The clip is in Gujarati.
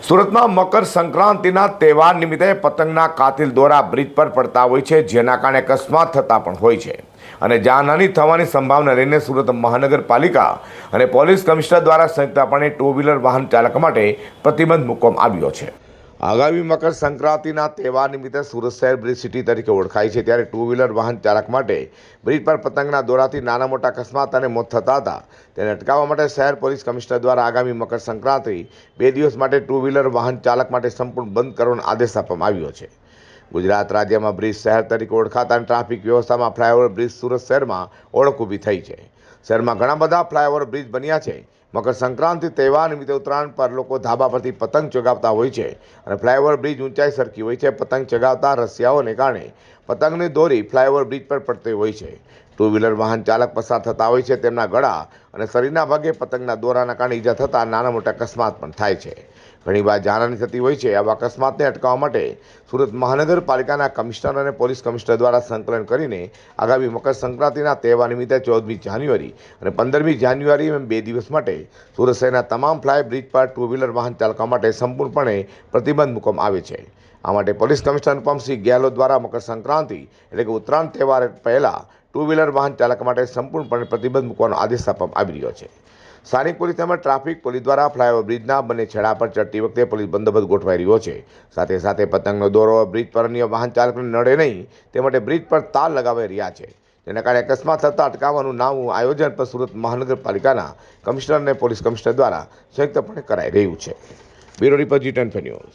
સુરતમાં મકર સંક્રાંતિના તહેવાર નિમિત્તે પતંગના કાતિલ દોરા બ્રિજ પર પડતા હોય છે, જેના કારણે અકસ્માત થતા પણ હોય છે. અને જાનહાની થવાની સંભાવના લઈને સુરત મહાનગરપાલિકા અને પોલીસ કમિશનર દ્વારા સંયુક્તપણે ટુ વ્હીલર વાહન ચાલક માટે પ્રતિબંધ મૂકવામાં આવ્યો છે. આગામી મકર સંક્રાંતિના તહેવાર નિમિત્તે સુરત શહેર બ્રિજ સિટી તરીકે ઓળખાય છે ત્યારે ટુ વ્હીલર વાહન ચાલક માટે બ્રિજ પર પતંગના દોરાથી નાના મોટા અકસ્માત અને મોત થતા હતા. તેને અટકાવવા માટે શહેર પોલીસ કમિશનર દ્વારા આગામી મકર સંક્રાંતિ બે દિવસ માટે ટુ વ્હીલર વાહન ચાલક માટે સંપૂર્ણ બંધ કરવાનો આદેશ આપવામાં આવ્યો છે. ગુજરાત રાજ્યમાં બ્રિજ શહેર તરીકે ઓળખાતા અને ટ્રાફિક વ્યવસ્થામાં ફ્લાયઓવર બ્રિજ સુરત શહેરમાં ઓળખ ઊભી થઈ છે. શહેરમાં ઘણા બધા ફ્લાયઓવર બ્રિજ બન્યા છે. મકર સંક્રાંતિ તહેવાર નિમિત્તે ઉત્તરાયણ પર લોકો ધાબા પરથી પતંગ ચગાવતા હોય છે અને ફ્લાયઓવર બ્રિજ ઊંચાઈ સરખી હોય છે. પતંગ ચગાવતા રસિયાઓને કારણે પતંગની દોરી ફ્લાયઓવર બ્રિજ પર પડતી હોય છે. ટુ વ્હીલર વાહન ચાલક પસાર થતા હોય છે તેમના ગળા અને શરીરના ભાગે પતંગના દોરાના કારણે ઈજા થતાં નાના મોટા અકસ્માત પણ થાય છે. ઘણીવાર જાનહાની થતી હોય છે. આવા અકસ્માતને અટકાવવા માટે સુરત મહાનગરપાલિકાના કમિશનર અને પોલીસ કમિશનર દ્વારા સંકલન કરીને આગામી મકર સંક્રાંતિના તહેવાર નિમિત્તે ચૌદમી જાન્યુઆરી અને પંદરમી જાન્યુઆરી એમ બે દિવસ માટે સુરત શહેરના તમામ ફ્લાય બ્રિજ પર ટુ વ્હીલર વાહન ચાલકો માટે સંપૂર્ણપણે પ્રતિબંધ મૂકવામાં આવે છે. આ માટે પોલીસ કમિશનર અનુપમસિંહ ગેહલોત દ્વારા મકર સંક્રાંતિ એટલે કે ઉત્તરાયણ તહેવાર પહેલાં ટુ વ્હીલર વાહન ચાલક માટે સંપૂર્ણપણે પ્રતિબંધ મૂકવાનો આદેશ આપવામાં આવી રહ્યો છે. સ્થાનિક પોલીસ તેમજ ટ્રાફિક પોલીસ દ્વારા ફ્લાયઓવર બ્રિજના બંને છેડા પર ચડતી વખતે પોલીસ બંદોબસ્ત ગોઠવાઈ રહ્યો છે. સાથે સાથે પતંગનો દોરો બ્રિજ પર અન્ય વાહન ચાલકને નડે નહીં, તે માટે બ્રિજ પર તાર લગાવાઈ રહ્યા છે. જેના કારણે અકસ્માત થતાં અટકાવવાનું નામું આયોજન પર સુરત મહાનગરપાલિકાના કમિશનર અને પોલીસ કમિશનર દ્વારા સંયુક્તપણે કરાઈ રહ્યું છે. Bureau report G ten news.